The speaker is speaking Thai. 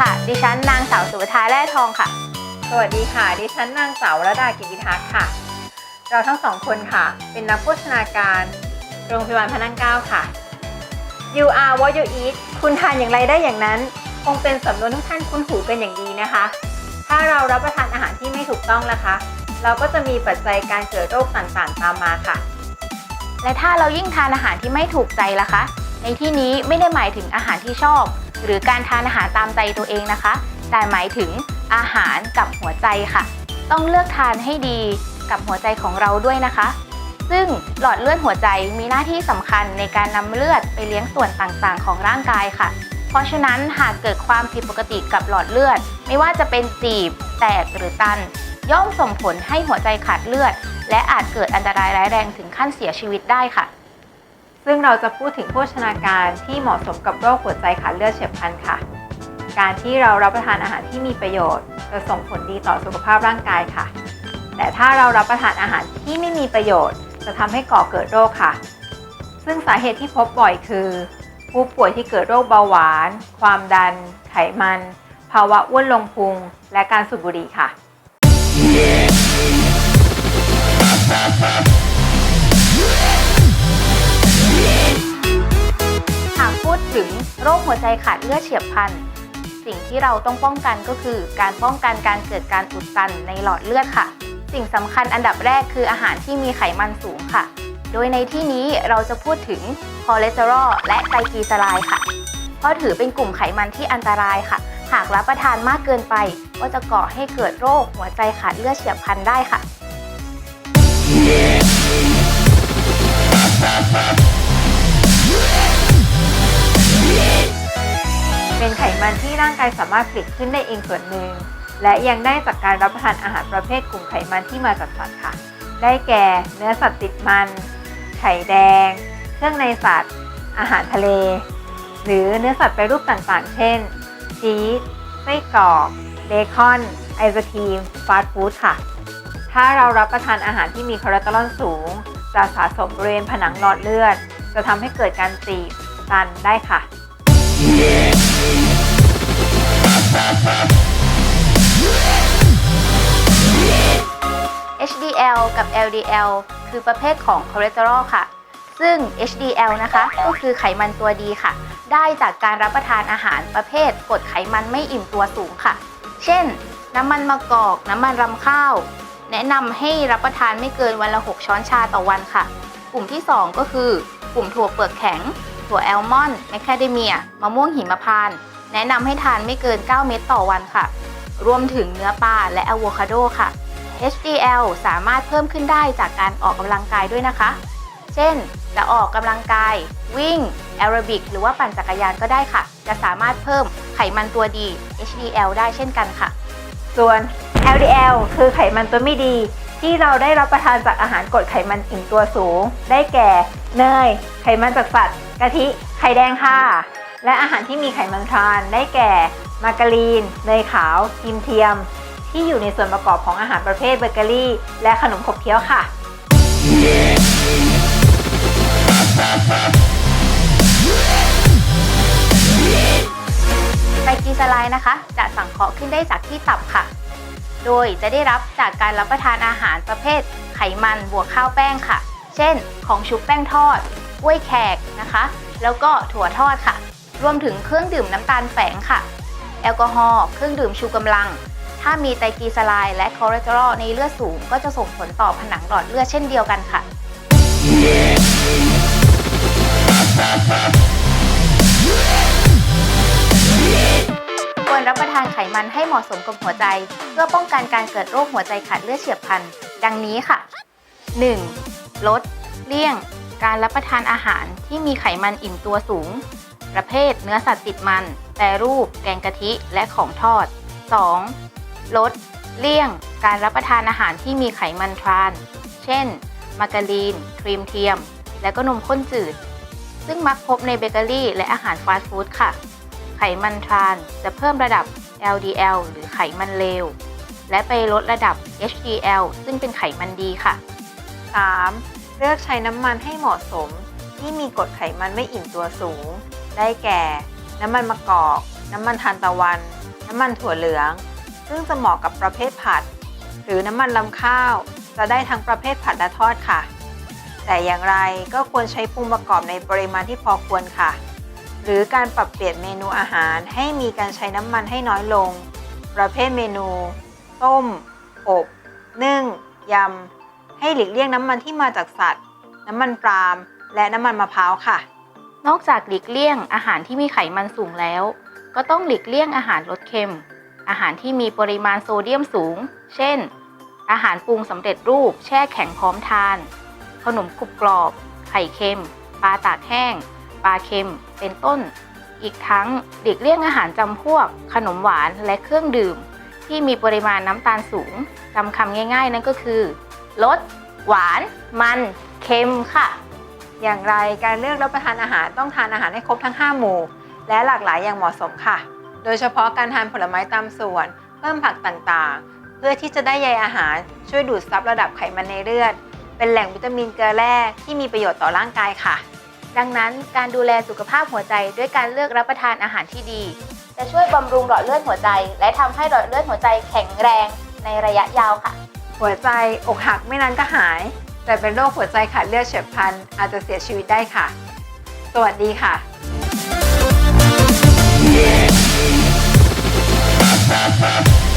ค่ะ ดิฉันนางสาวสุวธาแร่ทองค่ะ สวัสดีค่ะ ดิฉันนางสาวระดากิติทักษ์ค่ะ เราทั้งสองคนค่ะ เป็นนักโภชนาการ โรงพยาบาลพระนั่งเกล้าค่ะ You are what you eat คุณทานอย่างไรได้อย่างนั้น คงเป็นสำนวนทุกท่านคุ้นหูเป็นอย่างดีนะคะ ถ้าเรารับประทานอาหารที่ไม่ถูกต้องล่ะคะ เราก็จะมีปัจจัยการเกิดโรคต่างๆ ตามมาค่ะ และถ้าเรายิ่งทานอาหารที่ไม่ถูกใจล่ะคะ ในที่นี้ไม่ได้หมายถึงอาหารที่ชอบ หรือการทานอาหารตามใจตัวเองนะคะ แต่หมายถึงอาหารกับหัวใจค่ะ ต้องเลือกทานให้ดีกับหัวใจของเราด้วยนะคะ ซึ่งหลอดเลือดหัวใจมีหน้าที่สำคัญในการนำเลือดไปเลี้ยงส่วนต่างๆ ของร่างกายค่ะ เพราะฉะนั้นหากเกิดความผิดปกติกับหลอดเลือด ไม่ว่าจะเป็นตีบ แตกหรือตัน ย่อมส่งผลให้หัวใจขาดเลือด และอาจเกิดอันตรายร้ายแรงถึงขั้นเสียชีวิตได้ค่ะ ซึ่งเราจะพูดถึงโภชนาการที่เหมาะสมกับโรคหัวใจขาดเลือดเฉียบพลันค่ะ การที่เรารับประทานอาหารที่มีประโยชน์ จะส่งผลดีต่อสุขภาพร่างกายค่ะ แต่ถ้าเรารับประทานอาหารที่ไม่มีประโยชน์ จะทำให้ก่อเกิดโรคค่ะ ซึ่งสาเหตุที่พบบ่อยคือ ผู้ป่วยที่เกิดโรคเบาหวาน ความดัน ไขมัน ภาวะอ้วนลงพุง และการสูบบุหรี่ค่ะหากพูดถึงโรคหัวใจขาดเลือดเฉียบพลัน สิ่งที่เราต้องป้องกันก็คือ การป้องกันการเกิดการอุดตันในหลอดเลือดค่ะ สิ่งสำคัญอันดับแรกคืออาหารที่มีไขมันสูงค่ะ โดยในที่นี้เราจะพูดถึงคอเลสเตอรอลและไตรกลีเซอไรด์ค่ะ เพราะถือเป็นกลุ่มไขมันที่อันตรายค่ะ หากรับประทานมากเกินไป ก็จะก่อให้เกิดโรคหัวใจขาดเลือดเฉียบพลันได้ค่ะเป็นไขมันที่ร่างกายสามารถผลิตขึ้นได้เองส่วนหนึ่ง และยังได้จากการรับประทานอาหารประเภทกลุ่มไขมันที่มาจากสัตว์ค่ะ ได้แก่ เนื้อสัตว์ติดมัน ไข่แดง เครื่องในสัตว์ อาหารทะเล หรือเนื้อสัตว์แปรรูปต่างๆ เช่น ชีส ไส้กรอก เบคอน ไอศครีม ฟาสต์ฟู้ดค่ะ ถ้าเรารับประทานอาหารที่มีคอเลสเตอรอลสูง จะสะสมบริเวณผนังหลอดเลือด จะทำให้เกิดการตีบตันได้ค่ะ HDL กับ LDL คือประเภทของคอเลสเตอรอลค่ะ ซึ่ง HDL นะคะก็คือไขมันตัวดีค่ะ ได้จากการรับประทานอาหารประเภทกรดไขมันไม่อิ่มตัวสูงค่ะ เช่น น้ำมันมะกอก น้ำมันรำข้าว แนะนำให้รับประทานไม่เกินวันละ 6 ช้อนชาต่อวันค่ะ กลุ่มที่ 2 ก็คือกลุ่มถั่วเปลือกแข็ง ถั่วแอลมอนด์แมคคาเดเมีย มะม่วงหิมพานต์ แนะนำให้ทานไม่เกิน 9 เม็ดต่อวันค่ะ รวมถึงเนื้อปลาและอะโวคาโดค่ะ HDL สามารถเพิ่มขึ้นได้จากการออกกำลังกายด้วยนะคะ เช่น จะออกกำลังกาย วิ่งแอโรบิกหรือว่าปั่นจักรยานก็ได้ค่ะ จะสามารถเพิ่มไขมันตัวดี HDL ได้เช่นกันค่ะ ส่วน LDL คือไขมันตัวไม่ดี ที่เราได้รับประทานจากอาหารกรดไขมันอิ่มตัวสูง ได้แก่ เนย ไขมันจากสัตว์กะทิ ไข่แดงค่ะ และอาหารที่มีไขมันทรานได้แก่ มาการีนเนยขาวครีมเทียม ที่อยู่ในส่วนประกอบของอาหารประเภทเบเกอรี่ และขนมขบเคี้ยวค่ะ ไตรกลีเซอไรด์นะคะ จะสังเคราะห์ขึ้นได้จากที่ตับค่ะ โดยจะได้รับจากการรับประทานอาหารประเภท ไขมันบวกข้าวแป้งค่ะ เช่น ของชุบแป้งทอดกล้วยแขกนะคะ แล้วก็ถั่วทอดค่ะ รวมถึงเครื่องดื่มน้ำตาลแฝงค่ะ แอลกอฮอล์เครื่องดื่มชูกำลัง ถ้ามีไตรกลีเซอไรด์และคอเลสเตอรอลในเลือดสูง ก็จะส่งผลต่อผนังหลอดเลือดเช่นเดียวกันค่ะ ควรรับประทานไขมันให้เหมาะสมกับหัวใจ เพื่อป้องกันการเกิดโรคหัวใจขาดเลือดเฉียบพลัน ดังนี้ค่ะ 1. ลด เลี่ยง การรับประทานอาหารที่มีไขมันอิ่มตัวสูง ประเภทเนื้อสัตว์ติดมัน แปรรูป แกงกะทิ และของทอด 2. ลด เลี่ยง การรับประทานอาหารที่มีไขมันทราน เช่น มาการีน ครีมเทียม และก็นมข้นจืด ซึ่งมักพบในเบเกอรี่ และอาหารฟาสต์ฟู้ดค่ะ ไขมันทรานจะเพิ่มระดับ LDL หรือไขมันเลว และไปลดระดับ HDL ซึ่งเป็นไขมันดีค่ะ 3. เลือกใช้น้ำมันให้เหมาะสม ที่มีกรดไขมันไม่อิ่มตัวสูง ได้แก่ น้ำมันมะกอก น้ำมันทานตะวัน น้ำมันถั่วเหลือง ซึ่งจะเหมาะกับประเภทผัด หรือน้ำมันลำข้าว จะได้ทั้งประเภทผัดและทอดค่ะ แต่อย่างไรก็ควรใช้ปรุงประกอบในปริมาณที่พอควรค่ะ หรือการปรับเปลี่ยนเมนูอาหารให้มีการใช้น้ำมันให้น้อยลง ประเภทเมนู ต้ม อบ นึ่ง ยำ ให้หลีกเลี่ยงน้ำมันที่มาจากสัตว์ น้ำมันปาล์มและน้ำมันมะพร้าวค่ะ นอกจากหลีกเลี่ยงอาหารที่มีไขมันสูงแล้ว ก็ต้องหลีกเลี่ยงอาหารรสเค็ม อาหารที่มีปริมาณโซเดียมสูง เช่น อาหารปรุงสำเร็จรูป แช่แข็งพร้อมทาน ขนมกรุบกรอบ ไข่เค็ม ปลาตากแห้ง ปลาเค็ม เป็นต้น อีกทั้งหลีกเลี่ยงอาหารจำพวก ขนมหวานและเครื่องดื่ม ที่มีปริมาณน้ำตาลสูงจำคำง่าย ๆ นั่นก็คือลดหวาน มัน เค็มค่ะ อย่างไรการเลือกรับประทานอาหารต้องทานอาหารให้ครบทั้ง 5 หมู่ และหลากหลายอย่างเหมาะสมค่ะ โดยเฉพาะการทานผลไม้ตามส่วน เพิ่มผักต่างๆ เพื่อที่จะได้ใยอาหารช่วยดูดซับระดับไขมันในเลือด เป็นแหล่งวิตามินเกลือแร่ที่มีประโยชน์ต่อร่างกายค่ะ ดังนั้นการดูแลสุขภาพหัวใจด้วยการเลือกรับประทานอาหารที่ดี จะช่วยบำรุงหลอดเลือดหัวใจ และทำให้หลอดเลือดหัวใจแข็งแรงในระยะยาวค่ะ หัวใจอกหักไม่นานก็หาย แต่เป็นโรคหัวใจขาดเลือดเฉียบพลันอาจจะเสียชีวิตได้ค่ะ สวัสดีค่ะ Yeah.